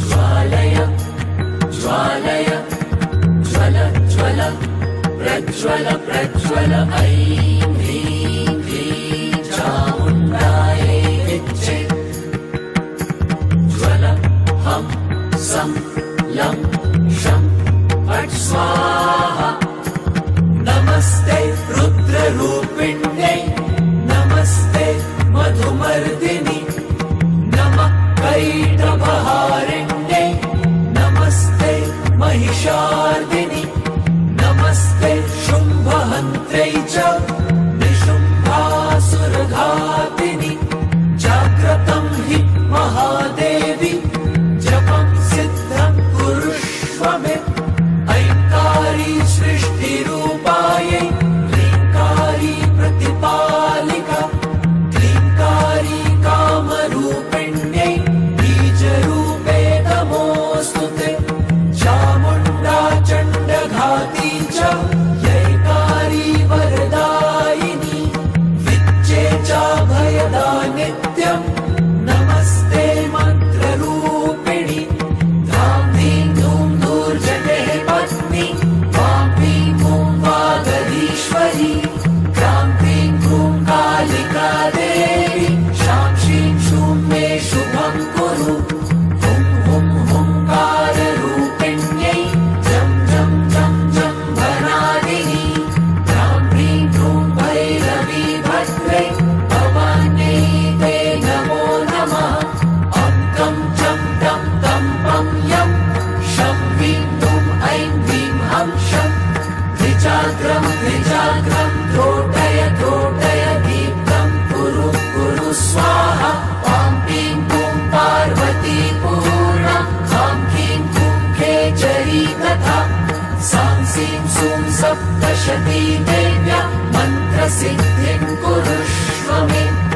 ज्वालय ज्वालय ज्वल ज्वल प्रज्वल प्रज्वल ऐं ह्रीं ह्रीं चामुण्डायै विच्चे ज्वल हं सं लं शं फट् स्वाहा नमस्ते रुद्ररूपिण्यै नमस्ते मधुमर्दिनि महिषार्दिनि नमस्ते शुम्भहन्त्रै च सां सीं सूं सप्तशती देव्या मन्त्रसिद्धिं कुरुष्व मे